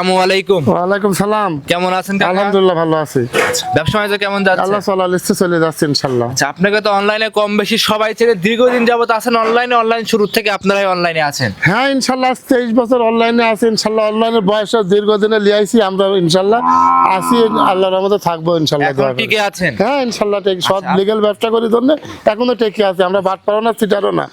আসসালামু আলাইকুম। ওয়ালাইকুম সালাম। কেমন আছেন? আলহামদুলিল্লাহ ভালো আছি। ব্যবসা বাণিজ্য কেমন যাচ্ছে? আল্লাহ লিস্টে চলে যাচ্ছে আচ্ছা আপনাকে তো অনলাইনে কম বেশি সবাই ছেড়ে দীর্ঘদিন যাবত আছেন অনলাইনে অনলাইন শুরু থেকে আপনারাই অনলাইনে আছেন। হ্যাঁ বছর অনলাইনে আছে অনলাইনের বয়স দীর্ঘদিনে লিয়াইছি আমরা ইনশাল্লাহ আসি আল্লাহর রহমতে থাকব দোয়া টিকে আছেন? হ্যাঁ আচ্ছা। লিগেল ব্যবসা করি জন্য এখনও টেকে আছে আমরা বাট পারো না। সিটারও না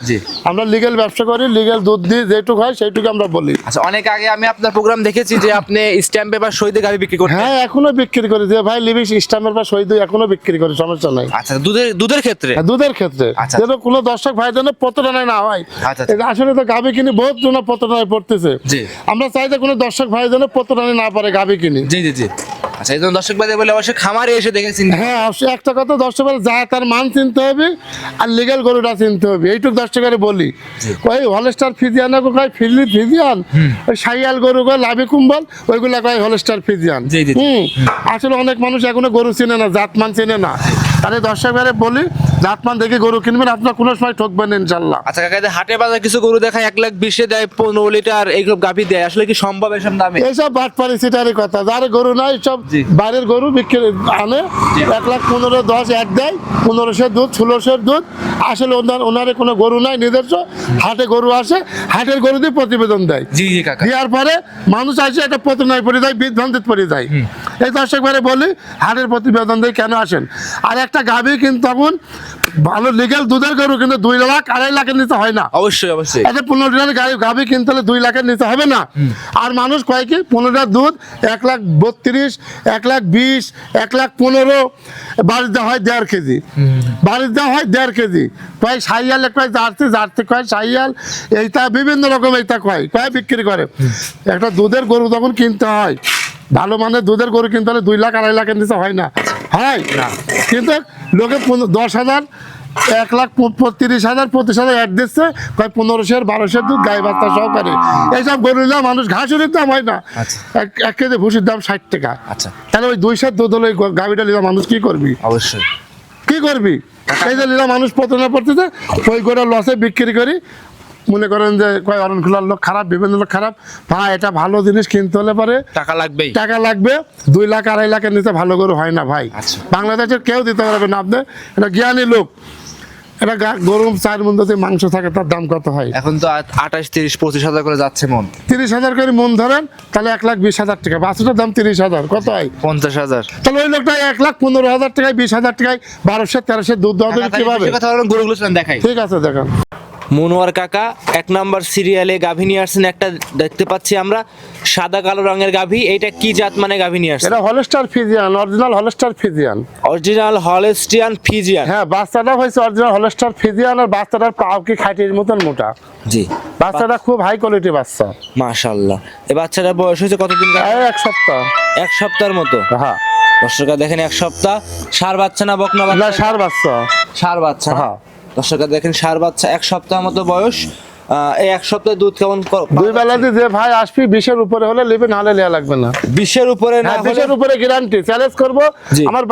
আমরা লিগেল ব্যবসা করি লিগেল দুধ দিই যেটুকু হয় সেইটুকু আমরা বলি। আচ্ছা অনেক আগে আমি আপনার প্রোগ্রাম দেখেছি যে আপনি স্ট্যাম্প পেপার সইতে গাড়ি বিক্রি করতেন? হ্যাঁ এখনও বিক্রি করি। যে ভাই লিবিস স্টামের বা শহীদ এখনও বিক্রি করি সমস্যা নাই। আচ্ছা দুধের দুধের ক্ষেত্রে? হ্যাঁ, দুধের ক্ষেত্রে। আচ্ছা। যেন কোনো দর্শক ভাই যেন প্রতারণায় না হয়। আচ্ছা, আচ্ছা। আসলে তো গাবি কিনে বহুত জন প্রতারণায় পড়তেছে। জি। আমরা চাই যে কোনো দর্শক ভাই যেন প্রতারণায় না পারে গাবি কিনি। জি জি জি। আচ্ছা এই দর্শক ভাই বলে অবশ্যই খামারে এসে দেখেছেন হ্যাঁ অবশ্যই একটা কথা দর্শক ভাই যা তার মান চিনতে হবে আর লিগেল গরুটা চিনতে হবে। এইটুকু দর্শকের বলি। ওই হলস্টার ফিজিয়ান কয় ফিজিয়ান ওই সাইয়াল গরু কয় লাভি কুম্বল। ওইগুলা কয় হলস্টার ফিজিয়ান। আসলে অনেক মানুষ এখনও গরু চিনে না জাত মান চেনে না। তাহলে দর্শক বলি জাতমান দেখে গরু কিনবেন আপনার কোনো সময় ঠকবেন ইনশাল্লাহ আচ্ছা কাকা হাটে বাজার কিছু গরু দেখায় এক লাখ বিশে দেয় পনেরো লিটার এইসব গাভি দেয়। আসলে কি সম্ভব এসব দামে? এইসব বাটপারি সিটারি কথা। যার গরু নাই সব। বাইরের গরু বিক্রি আনে। এক লাখ পনেরো দশ এক দেয় পনেরোশো দুধ ষোলোশোর দুধ। আসলে ওনার ওনারে কোনো গরু নাই নিজস্ব। হাটে গরু আসে হাটের গরু দিয়ে প্রতিবেদন দেয়। জি জি কাকা। দেওয়ার পরে মানুষ আসে একটা প্রতিনয় পড়ে যায় বিভ্রান্তিত পড়ে যায়। এই দর্শক বলি হাটের প্রতিবেদন দিয়ে কেন আসেন? আর একটা গাভী কিন্তু তখন ভালো লিগেল দুধের গরু কিন্তু দুই লাখ আড়াই লাখের নিচে হয় না। অবশ্যই অবশ্যই। একটা পনেরো লিটার গাড়ি গাভি কিনতে হলে দুই লাখের নিচে হবে না। আর মানুষ কয় কি পনেরো লিটার দুধ এক লাখ বত্রিশ এক লাখ বিশ এক লাখ পনেরো বাড়ির দেওয়া হয় দেড় কেজি। বাড়ির দেওয়া হয় দেড় কেজি। কয় সাইয়াল কয় জার্সি জার্সি কয় সাইয়াল এইটা বিভিন্ন রকম এইটা কয় কয় বিক্রি করে। একটা দুধের গরু তখন কিনতে হয় ভালো মানের দুধের গরু কিনতে হলে দুই লাখ আড়াই লাখের নিচে হয় না। হয়? না। কিন্তু লোকে দশ হাজার এক লাখ তিরিশ হাজার পঁচিশ হাজার অ্যাড দিচ্ছে কয় পনেরোশোর বারোশোর দুধ গায়ে বাচ্চা সহকারে। এইসব গরু নিলে মানুষ ঘাসুরির দাম হয় না। আচ্ছা। এক কেজি ভুসির দাম ষাট টাকা। আচ্ছা। তাহলে ওই দুইশোর দুধ হলে গাভিটা নিলে মানুষ কি করবি? অবশ্যই। কি করবি? এই যে নিলে মানুষ প্রতারণা পড়তেছে ওই করে লসে বিক্রি করি মনে করেন যে কয় অরণ খোলার লোক খারাপ বিভিন্ন লোক খারাপ। ভাই এটা ভালো জিনিস কিনতে হলে পারে টাকা লাগবেই। টাকা লাগবে দুই লাখ আড়াই লাখের নিচে ভালো গরু হয় না ভাই। আচ্ছা। বাংলাদেশের কেউ দিতে পারবে না আপনি। এটা জ্ঞানী লোক। এটা গরম চার মন যদি মাংস থাকে তার দাম কত হয়? এখন তো আঠাশ তিরিশ পঁচিশ হাজার করে যাচ্ছে মন। তিরিশ হাজার করে মন ধরেন তাহলে এক লাখ বিশ হাজার টাকা। বাছুটার দাম তিরিশ হাজার কত হয়? পঞ্চাশ হাজার। তাহলে ওই লোকটা এক লাখ পনেরো হাজার টাকায় বিশ হাজার টাকায় বারোশো তেরোশো দুধ দেওয়া কীভাবে? গরুগুলো দেখাই। ঠিক আছে দেখেন। মনোয়ার কাকা এক নাম্বার সিরিয়ালে গাভী নিয়ে আসছেন একটা দেখতে পাচ্ছি আমরা সাদা কালো রঙের গাভী এইটা কি জাত মানে গাভী নিয়ে আসছেন? এটা Holstein Friesian original Holstein Friesian. Original Holstein Friesian হ্যাঁ বাচ্চাটা হয়েছে অরিজিনাল হলস্টার ফিজিয়ান আর বাচ্চাটার পাও কি খাইটির মতন মোটা? জি। বাচ্চাটা খুব হাই কোয়ালিটি বাচ্চা। মাশাআল্লাহ। এই বাচ্চাটার বয়স হয়েছে কতদিন? এক সপ্তাহ। এক সপ্তাহের মতো? হ্যাঁ। দর্শকরা দেখেন এক সপ্তাহ। সার বাচ্চা না বকনা না বাচ্চা সার বাচ্চা। সার বাচ্চা না? হ্যাঁ। দর্শকরা দেখেন সার বাচ্চা এক সপ্তাহ মতো বয়স। এক সপ্তাহে দুধ কেমন দুই বেলাতে যে ভাই আসবি বিশের উপরে হলে নেবে নাহলে নেওয়া লাগবে না। বিশের উপরে না হ্যাঁ বিশের উপরে গ্যারান্টি চ্যালেঞ্জ করব। আমার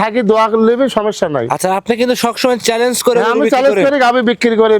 থাকি দোয়া নেবে সমস্যা নাই। আচ্ছা আপনি কিন্তু সবসময় চ্যালেঞ্জ করে আমি চ্যালেঞ্জ। করি আমি বিক্রি করি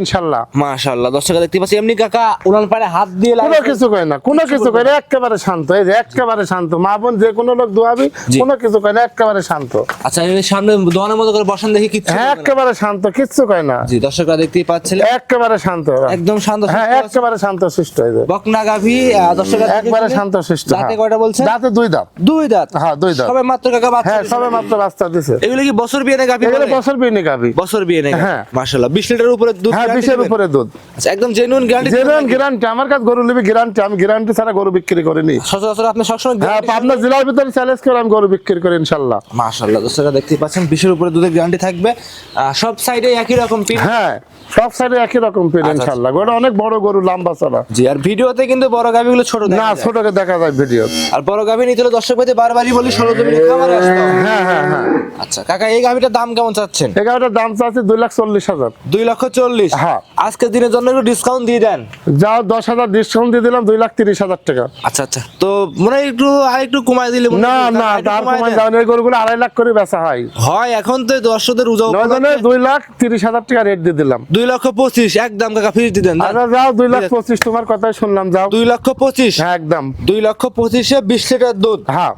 মাশাআল্লাহ দেখতে পাচ্ছি এমনি কাকা উনান পাড়ে হাত দিয়ে কোনো কিছু কয় না কোনো কিছু কয় না একেবারে শান্ত এই যে একেবারে শান্ত। মা বোন যে কোনো লোক দোয়াবি কোনো কিছু কয় না একেবারে শান্ত। আচ্ছা এই সামনে দোয়ানের মতো করে বসান দেখি কিচ্ছু হ্যাঁ। একেবারে শান্ত কিচ্ছু কয় না। জি দর্শকরা দেখতেই পাচ্ছিলেন একেবারে শান্ত একদম শান্ত হ্যাঁ শিষ্ট একেবারে শান্ত শিষ্ট হয়ে যায় বকনা গাভী আহ, একবারে শান্ত শিষ্ট দাঁতে হ্যাঁ। কয়টা বলছেন? দাঁতে দুই দাঁত। দুই দাঁত? হ্যাঁ দুই দাঁত। সবে মাত্র কাকা বাচ্চা হ্যাঁ সবে মাত্র রাস্তা দিছে। এগুলো কি বছর বিয়ে না গাভী এগুলো বছর বিয়ে গাবি বছর বিয়ে নেই হ্যাঁ। মাশাআল্লাহ। 20 লিটারের উপরে দুধ হ্যাঁ guarantee বিশের উপরে দুধ। আচ্ছা একদম জেনুইন গ্যারান্টি জেনুইন গ্যারান্টি আমার কাছে গরু নিবি গ্যারান্টি আমি গ্যারান্টি ছাড়া গরু বিক্রি করিনি। সচরাচর আপনি সবসময় হ্যাঁ পাবনা জেলার ভিতরে চ্যালেঞ্জ করে আমি গরু বিক্রি করি ইনশাল্লাহ মাশাআল্লাহ দর্শকরা দেখতেই পাচ্ছেন বিশের উপরে দুধের গ্যারান্টি থাকবে। সব সাইডে একই রকম পিন হ্যাঁ সব সাইডে একই রকম পেন আচ্ছা, অনেক বড় গরু লম্বা চড়া। জি আর ভিডিওতে কিন্তু বড় গাভিগুলো ছোট না ছোটকে দেখা যায় ভিডিও। আর বড় গাভি নিতে হলে দর্শক বারবারই বলি খামারে আসতে হ্যাঁ হ্যাঁ হ্যাঁ। আচ্ছা কাকা এই গাভিটার দাম কেমন চাচ্ছেন? এগারোটার দাম চাচ্ছি দুই লাখ চল্লিশ হাজার। দুই লক্ষ চল্লিশ। হ্যাঁ। আজকের দিনের জন্য একটু ডিসকাউন্ট দিয়ে দেন। যাও দশ হাজার ডিসকাউন্ট দিয়ে দিলাম দুই লাখ তিরিশ হাজার টাকা। আচ্ছা আচ্ছা। তো মনে হয় একটু আর একটু কমাই দিলে না না তার কমায় কমায়। যাওয়ার এই গরুগুলো আড়াই লাখ করে বেচা হয়। হয় এখন তো দর্শকদের উজাও দুই লাখ তিরিশ হাজার টাকা রেট দিয়ে দিলাম। দুই লক্ষ পঁচিশ একদম কাকা ফিস দিয়ে দেন। আচ্ছা যাও দুই লাখ পঁচিশ তোমার কথাই শুনলাম যাও। দুই লক্ষ পঁচিশ? হ্যাঁ একদম। দুই লক্ষ পঁচিশে বিশ লিটার দুধ? হ্যাঁ।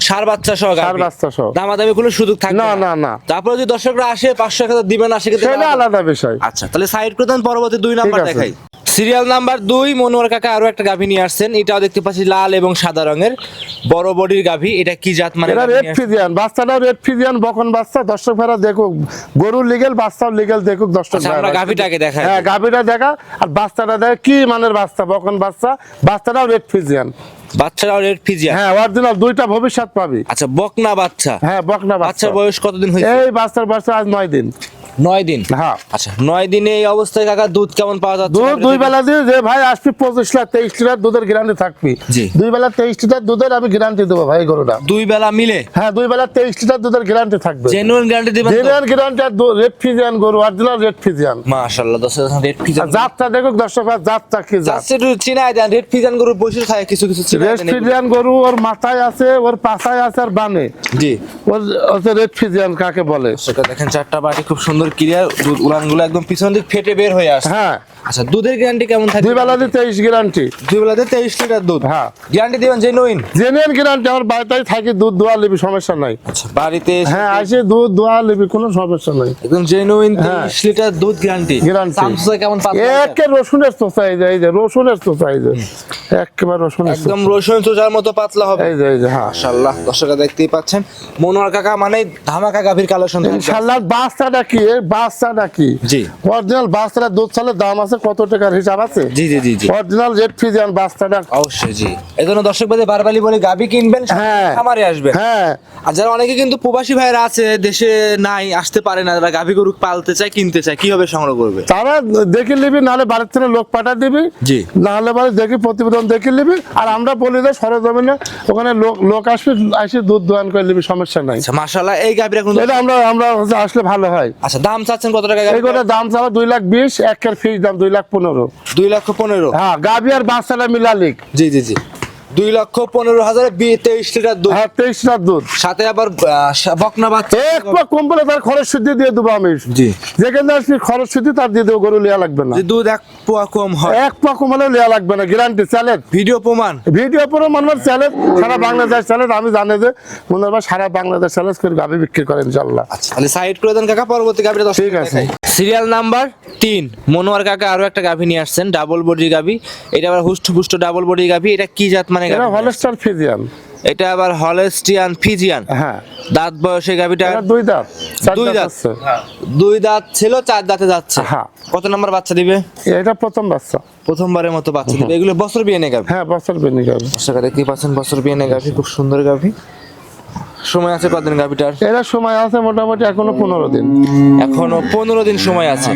সার বাচ্চা সহ সার বাচ্চা সহ। দামাদামি কোনো সুযোগ থাকবে না না? না তারপরে যদি দর্শকরা আসে পাঁচশো এক হাজার দিবেন আসে সেটা আলাদা- বিষয়। আচ্ছা তাহলে সাইড করে দেন পরবর্তী দুই নাম্বার। দেখাই। সিরিয়াল নাম্বার দুই মনোয়ার কাকা আরও একটা গাভী নিয়ে আসছেন। এটাও দেখতে পাচ্ছি লাল এবং সাদা রঙের। বড় বডির গাভী এটা কি জাত মানে এটা রেড ফিজিয়ান বাচ্চাটাও রেড ফিজিয়ান বকন বাচ্চা। দর্শক ভাইরা দেখুক গরুর লিগেল বাচ্চাও লিগেল দেখুক দর্শক আচ্ছা, আমরা গাভীটাকে দেখাই। হ্যাঁ গাভীটা দেখা আর বাচ্চাটা দেখা কি মানের বাচ্চা বকন বাচ্চা। বাচ্চাটাও রেড ফিজিয়ান বাচ্চারাও রেড ফিজিয়া হ্যাঁ অরিজিনাল দুইটা ভবিষ্যৎ পাবি। আচ্ছা বকনা বাচ্চা। হ্যাঁ বকনা বাচ্চা। বাচ্চার বয়স কতদিন হয়েছে? এই বাচ্চার বাচ্চা আজ নয় দিন। নয় দিন? হ্যাঁ। আচ্ছা নয় দিনে এই অবস্থায় কাকা দুধ কেমন পাওয়া যাচ্ছে? দুধ দুই বেলা দিয়ে যে ভাই আসবি পঁচিশ লাখ তেইশ লিটার দুধের গ্যারান্টি থাকবি। দুই বেলা তেইশ লিটার দুধের আমি গ্যারান্টি দেবো ভাই গরুটা। দুই বেলা মিলে? হ্যাঁ দুই বেলা তেইশ লিটার দুধের গ্যারান্টি থাকবে। জেনুইন গ্যারান্টি দিবেন তো? গ্যারান্টি আর রেড ফিজিয়ান গরু অরিজিনাল রেড ফিজিয়ান মাশাআল্লাহ দশ রেড আর জাতটা দেখুক দর্শক জাতটা কি জাত? একটু চিনাই দেন রেড ফিজান গরুর বৈশিষ্ট্য থাকে কিছু কিছু রেড ফিজিয়ান গরু ওর মাথায় আছে ওর পাশায় আছে আর বানে জি। ওর রেড ফিজিয়ান কাকে বলে? সেটা দেখেন চারটা বাটি খুব সুন্দর ক্লিয়ার দুধ উলানগুলো একদম পিছন দিক ফেটে বের হয়ে আসে হ্যাঁ। আচ্ছা দুধের গ্যারান্টি কেমন থাকে দুই বেলাতে দিয়ে তেইশ গ্যারান্টি দুই বেলাতে তেইশ লিটার দুধ? হ্যাঁ। গ্যারান্টি দিবেন জেনুইন জেনুইন গ্যারান্টি আমার বাড়িতেই থাকি দুধ দোয়া লিবি সমস্যা নাই। আচ্ছা বাড়িতে হ্যাঁ আসে দুধ দোয়া লিবি কোনো সমস্যা নাই। একদম জেনুইন হ্যাঁ। তেইশ লিটার দুধ গ্যারান্টি Guarantee। সামসুং কেমন পাতলা একে রসুনের এই যে এই যে রসুনের এই যে। একেবারে রসুনের চোচা। একদম রসুন চোচার মতো পাতলা হবে। এই যে এই যে হ্যাঁ। মাশাআল্লাহ দর্শকরা দেখতেই পাচ্ছেন। মনোয়ার কাকা মানে ধামাকা গাভীর কালেকশন। ইনশাল্লাহ বাচ্চাটা কি? এর বাচ্চাটা কি অরিজিনাল বাচ্চাটা দুধ চালের দাম আছে কত টাকার হিসাব আছে? জি জি জি অরিজিনাল রেড ফিজিয়ান বাচ্চাটা। অবশ্যই জি। এজন্য দর্শক বারবালি বলে গাবি কিনবেন হ্যাঁ। আসবেন। হ্যাঁ। আর যারা অনেকে কিন্তু প্রবাসী ভাইরা আছে দেশে নাই আসতে পারে না গরু পালতে চায় কিনতে চায় কীভাবে সংগ্রহ করবে? তারা দেখে নিবি নাহলে বাড়ির থেকে লোক পাঠা দিবি। জি। নাহলে বাড়ি দেখি প্রতিবেদন দেখে নিবি। আর আমরা বলি যে সরজমিনে ওখানে লোক লোক আসবে আসে দুধ দোয়ান করে নিবি সমস্যা নাই। আচ্ছা মাশাআল্লাহ এই এখন এটা আমরা আমরা আসলে ভালো হয়। আচ্ছা দাম চাচ্ছেন কত টাকা এই করে দাম চাওয়া দুই লাখ বিশ একের ফিস দাম দুই লাখ পনেরো। দুই লক্ষ পনেরো। হ্যাঁ গাবি আর বাচ্চাটা মিলালিক। জি জি জি। দুই লক্ষ পনেরো হাজারে বি তেইশ লিটার দুধ। হ্যাঁ তেইশ লিটার দুধ। সাথে আবার বকনা বাচ্চা। এক পা কম তার খরচ শুদ্ধি দিয়ে দেবো আমি। জি। যেখানে আসবি খরচ শুদ্ধি তার দিয়ে দেবো গরু লিয়া লাগবে না। দুধ এক পোয়া কম হয়। এক পা কমালে লিয়া লাগবে না গ্যারান্টি চ্যালেঞ্জ ভিডিও প্রমাণ। ভিডিও পরে মানবার চ্যালেঞ্জ সারা বাংলাদেশ চ্যালেঞ্জ আমি জানি যে মনে সারা বাংলাদেশ চ্যালেঞ্জ করে গাভি বিক্রি করেন ইনশাল্লাহ আচ্ছা তাহলে সাইড করে দেন কাকা পরবর্তী দশ ঠিক আছে। সিরিয়াল নাম্বার তিন। মনোয়ার কাকা আরও একটা গাভী নিয়ে আসছেন ডাবল বডি গাভি। এটা আবার হুষ্ট পুষ্ট ডাবল বডি গাভি এটা কি জাত মানে গাভী? Holstein Friesian. এটা আবার হলেস্টিয়ান ফিজিয়ান। হ্যাঁ। দাঁত বয়সে গাভীটা দুই দাঁত দুই দাঁত দুই দাঁত ছিল চার দাঁতে যাচ্ছে। হ্যাঁ। কত নাম্বার বাচ্চা দিবে? এটা প্রথম বাচ্চা। প্রথমবারের মতো বাচ্চা দিবে। এগুলো বছর বিয়ে নেই গাভি? হ্যাঁ বছর বেনি গাভি। দর্শকরা দেখতেই পাচ্ছেন বছর বিয়ে নেই গাভি খুব সুন্দর গাভি। সময় আছে কতদিন গাভিটার? এরা সময় আছে মোটামুটি এখনও পনেরো দিন। এখনও পনেরো দিন সময় আছে।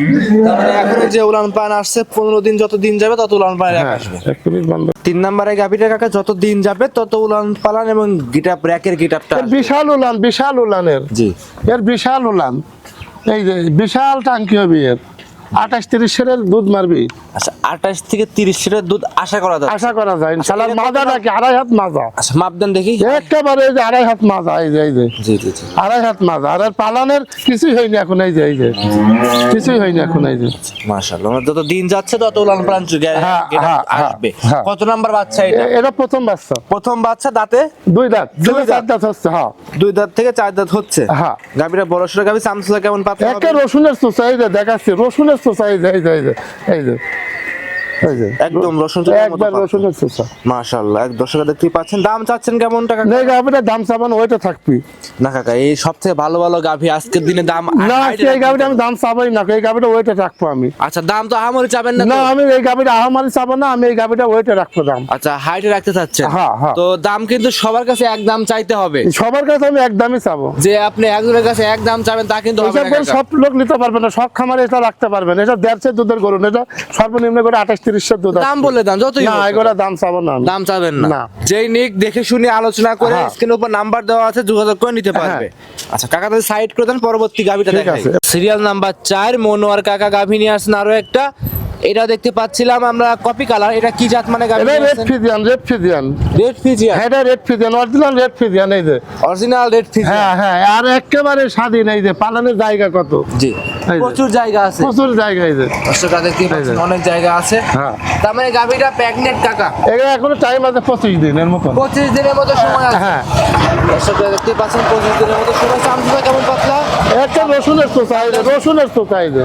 তার মানে এখনও যে উলান পান আসছে পনেরো দিন যত দিন যাবে তত উলান পান হ্যাঁ আসবে। তিন নম্বরে গাভিটা কাকা যত দিন যাবে তত উলান পালান এবং গিটাপ র্যাকের গিটাপটা বিশাল উলান বিশাল উলানের। জি। এর বিশাল উলান। এই যে বিশাল টাঙ্কি হবে এর। আঠাশ তিরিশ সেরের দুধ মারবি। আচ্ছা আঠাশ থেকে তিরিশ লিটার দুধ আশা করা যায় আশা করা যায় ইনশাল্লাহ মাজা নাকি? আড়াই হাত মাজা। আচ্ছা মাপ দেন দেখি। একেবারে এই যে আড়াই হাত মাজা এই যে এই যে। জি জি জি। আড়াই হাত মাজা। আর পালানের কিছুই হয়নি এখন এই যে এই যে। কিছুই হয়নি এখন এই যে। মাশাআল্লাহ। মানে যত দিন যাচ্ছে তত উলান গে- হ্যাঁ, হ্যাঁ, হ্যাঁ, আসবে। কত নাম্বার বাচ্চা এটা? এটা প্রথম বাচ্চা। প্রথম বাচ্চা দাঁতে? দুই দাঁত। দুই দাঁত। দাঁত হচ্ছে হ্যাঁ। দুই দাঁত থেকে চার দাঁত হচ্ছে? হ্যাঁ। গাভিটা বড় সড়ো গাভি সামসুলা কেমন পাতলা একে? রসুনের এই দেখাচ্ছি। রসুনের এই এই যে এই যে এই যে। একদম রসুন একবার পাতলা। রসুনের চোষা। মাশাআল্লাহ এক দর্শক দেখতেই পাচ্ছেন। দাম চাচ্ছেন কেমন টাকা? গাভিটা দাম চাবান ওইটা থাকবি। না কাকা এই ভালো ভালো গাভি আজকের দিনে দাম না এই গাভিটা আমি দাম চাবাই না এই গাভিটা ওইটা রাখব আমি। আচ্ছা দাম তো আমারই চাবেন না না আমি এই গাভিটা আহামারি চাবো না আমি এই গাভিটা ওইটা রাখব দাম। আচ্ছা হাইটে রাখতে চাচ্ছেন। হ্যাঁ, হ্যাঁ। তো দাম কিন্তু সবার কাছে এক দাম চাইতে হবে। সবার কাছে আমি একদমই চাবো। যে আপনি একজনের কাছে এক দাম চাবেন তা কিন্তু হবে না সব লোক নিতে পারবে না সব খামারে এটা রাখতে পারবে না। এটা দেড়শো দুধের গরু এটা সর্বনিম্ন করে আঠাশ দাম বলে দাম যতই না হোক। এগুলো দাম চাবো না দাম চাবেন না। যেই নিক দেখে শুনে আলোচনা করে হ্যাঁ। স্ক্রিনের উপর নাম্বার দেওয়া আছে যোগাযোগ করে নিতে পারবে। আচ্ছা কাকা সাইড করে দেন পরবর্তী গাভিটা দেখাই। সিরিয়াল নাম্বার চার মনোয়ার কাকা গাভি নিয়ে আসছেন আরও একটা। এটা দেখতে পাচ্ছিলাম আমরা কপি কালার। এটা কি জাত মানে এটা red Friesian red Friesian red Friesian হ্যাঁ এটা red Friesian original red Friesian এই যে। অরিজিনাল রেড ফিজিয়ান হ্যাঁ হ্যাঁ আর একেবারে স্বাধীন এই যে পালানোর জায়গা কত? জি। প্রচুর জায়গা আছে। প্রচুর জায়গা এই যে। দর্শকরা দেখতে পাচ্ছেন অনেক জায়গা আছে। হ্যাঁ। তার মানে গাভীটা প্রেগনেন্ট কাকা। এগুলো এখনও টাইম আছে পঁচিশ দিনের মতো পঁচিশ দিনের মতো সময় আছে। হ্যাঁ। দর্শকরা দেখতে পাচ্ছেন পঁচিশ দিনের মতো সময়। চামচুটা কেমন পাতলা? একটা রসুনের তো চাইছে রসুনের তো চাইছে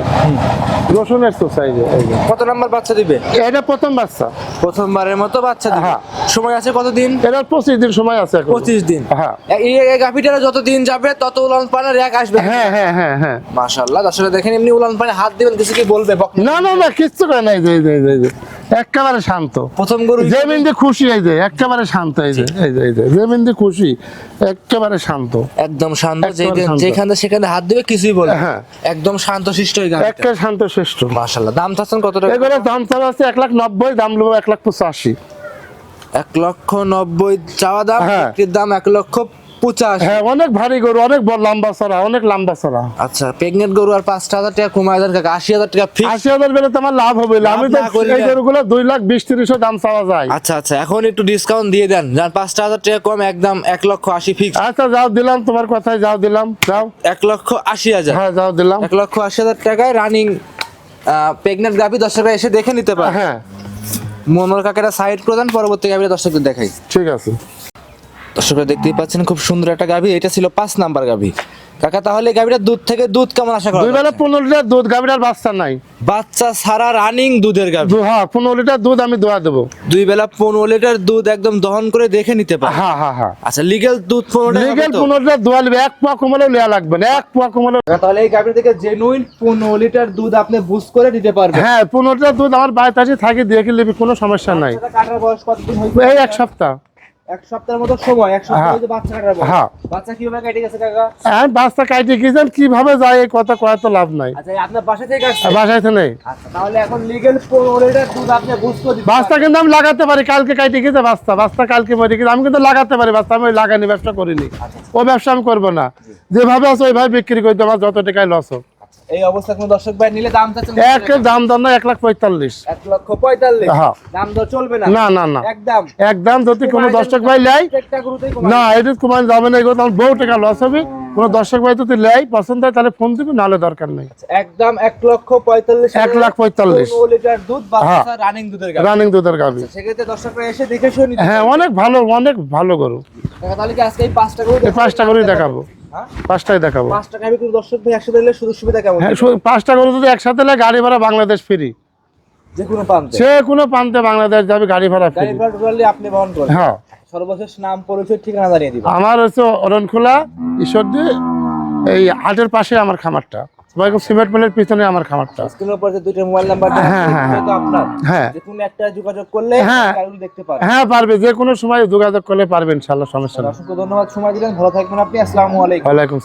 রসুনের চাইছে কত নাম্বার বাচ্চা দিবে? এটা প্রথম বাচ্চা। প্রথমবারের মতো বাচ্চা দিবে? হ্যাঁ। সময় আছে কতদিন? এটার পঁচিশ দিন সময় আছে পঁচিশ দিন। হ্যাঁ। এই গাভীটারা যত দিন যাবে তত উলান পানের এক আসবে। হ্যাঁ হ্যাঁ হ্যাঁ হ্যাঁ। মাশাআল্লাহ দর্শকরা দেখেন এমনি উলান পানে হাত দিবেন কিছু কি বলবে? না না না কিচ্ছু করে নাই যাই যাই যাই। একেবারে শান্ত। প্রথম গরু জেমিন দিয়ে খুশি এই যে একেবারে শান্ত এই যে এই যে এই যে। জেমিন দিয়ে খুশি একেবারে শান্ত। একদম শান্ত যেখানে সেখানে হাত দিবে কিছুই বলে হ্যাঁ। একদম শান্ত শিষ্ট এই গাভীটা একেবারে শান্ত শ্রেষ্ঠ মাশাআল্লাহ। দাম চাচ্ছেন কত টাকা? এগুলো দাম চাওয়া আছে এক লাখ নব্বই দাম নেব এক লাখ পঁচাশি। এক লক্ষ নব্বই চাওয়া দাম হ্যাঁ। বিক্রির দাম এক লক্ষ পঁচাশি। হ্যাঁ অনেক ভারী গরু অনেক বড় লম্বা চড়া অনেক লম্বা চড়া। আচ্ছা প্রেগনেন্ট গরু আর পাঁচটা হাজার টাকা কমে হাজার টাকা আশি হাজার টাকা ফিক্স আশি হাজার বেলে তো আমার লাভ হবে। আমি তো এই গরুগুলো দুই লাখ বিশ তিরিশও দাম চাওয়া যায়। আচ্ছা আচ্ছা এখন একটু ডিসকাউন্ট দিয়ে দেন। যার পাঁচটা হাজার টাকা কম একদম এক লক্ষ আশি ফিক্স আচ্ছা যাও দিলাম তোমার কথায় যাও দিলাম যাও। এক লক্ষ আশি হাজার। হ্যাঁ যাও দিলাম। এক লক্ষ আশি হাজার টাকায় রানিং প্রেগনেন্ট গাভি দর্শকরা এসে দেখে নিতে পারে। হ্যাঁ। মনোর কাকেরা সাইড করে দেন পরবর্তী গাভিটা দর্শকদের দেখাই। ঠিক আছে। দর্শকরা দেখতেই পাচ্ছেন খুব সুন্দর একটা গাভী। এটা ছিল পাঁচ নাম্বার গাভী। কাকা তাহলে গাভিটার দুধ থেকে দুধ কেমন আশা করা দুই বেলা? পনেরো লিটার দুধ গাভীর বাচ্চা নাই। বাচ্চা সারা রানিং দুধের গাভী। হ্যাঁ পনেরো লিটার দুধ আমি দোয়া দেবো। দুই বেলা পনেরো লিটার দুধ একদম দহন করে দেখে নিতে পারে। হ্যাঁ হ্যাঁ হ্যাঁ। আচ্ছা লিগেল দুধ পনেরো লিগেল পনেরো লিটার দোয়া নেবে এক পোয়া কমালেও নেওয়া লাগবে না এক পোয়া কমালেও তাহলে এই গাভি থেকে জেনুইন পনেরো লিটার দুধ আপনি বুঝ করে দিতে পারবেন। হ্যাঁ পনেরো লিটার দুধ আমার বাড়িতে আসে থাকি দেখে নিবি কোনো সমস্যা নাই। বাচ্চাটা কাটার বয়স কতদিন এই এক সপ্তাহ। এক সপ্তাহের মতো সময় এক সপ্তাহ হ্যাঁ। বাচ্চা হ্যাঁ। বাচ্চা কীভাবে কেটে গেছে কাকা? হ্যাঁ বাচ্চা কাইটে গিয়েছেন কীভাবে যায় এই কথা কয়া তো লাভ নাই। আচ্ছা আপনার বাসা থেকে আসছে? বাসায় নেই। আচ্ছা তাহলে এখন পনেরো দুধ আপনি বুঝ করে দিতে বাস্তা কিন্তু আমি লাগাতে পারি কালকে কাইটে গেছে বাস্তা বাস্তা কালকে মরে গেছে আমি কিন্তু লাগাতে পারি বাস্তা আমি লাগানি ব্যবসা করিনি। ও ব্যবসা আমি করব না। যেভাবে আছে ওইভাবে বিক্রি করে দেবো আমার যত টাকায় লস হোক। এই অবস্থা কোনো দর্শক ভাই নিলে দাম চাচ্ছেন এক দাম দাম না এক লাখ পঁয়তাল্লিশ। এক লক্ষ পঁয়তাল্লিশ। হ্যাঁ। দাম দর চলবে না। না না না। একদম। একদম যদি কোনো দর্শক ভাই কমাই। না এটা কুমার যাবে না এগুলো আমার বহু টাকা লস হবে। কোনো দর্শক ভাই যদি লাই পছন্দ হয় তাহলে ফোন দিবি নাহলে দরকার নেই। একদম এক লক্ষ পঁয়তাল্লিশ এক লাখ পঁয়তাল্লিশ। লিটার দুধ। বাচ্চা রানিং দুধের রানিং দুধের গাবি সেক্ষেত্রে দর্শকরা এসে দেখে শুনে হ্যাঁ অনেক ভালো অনেক ভালো গরু। তাহলে কি আজকে এই পাঁচটা গরু পাঁচটা গরুই দেখাবো। হ্যাঁ? পাঁচটাই দেখাবো। পাঁচটা আমি করে দর্শক ভাই একসাথে নিলে সুযোগ সুবিধা কেমন? হ্যাঁ যদি একসাথে গাড়ি ভাড়া বাংলাদেশ ফ্রি যে কোনো প্রান্তে। সে কোনো প্রান্তে বাংলাদেশ যাবে গাড়ি ভাড়া ফ্রি গাড়ি ভাড়া টোটালি আপনি বহন করেন। হ্যাঁ। সর্বশেষ নাম পরিচয় ঠিকানা জানিয়ে দিবেন আমার হচ্ছে অরণখোলা ঈশ্বরদী এই হাটের পাশে আমার খামারটা। সবাইকে সিমেন্ট মিলের পিছনে আমার খামারটা। স্ক্রিনের উপর যে দুইটা মোবাইল নাম্বার হ্যাঁ, হ্যাঁ, হ্যাঁ। আপনার। হ্যাঁ। যে কোনো একটা যোগাযোগ করলে হ্যাঁ। দেখতে পারবে। হ্যাঁ পারবে। যে কোনো সময় যোগাযোগ করলে পারবে ইনশাআল্লাহ সমস্যা নেই। অসংখ্য ধন্যবাদ সময় দিলেন ভালো থাকবেন আপনি। আসসালামু আলাইকুম। ওয়ালাইকুম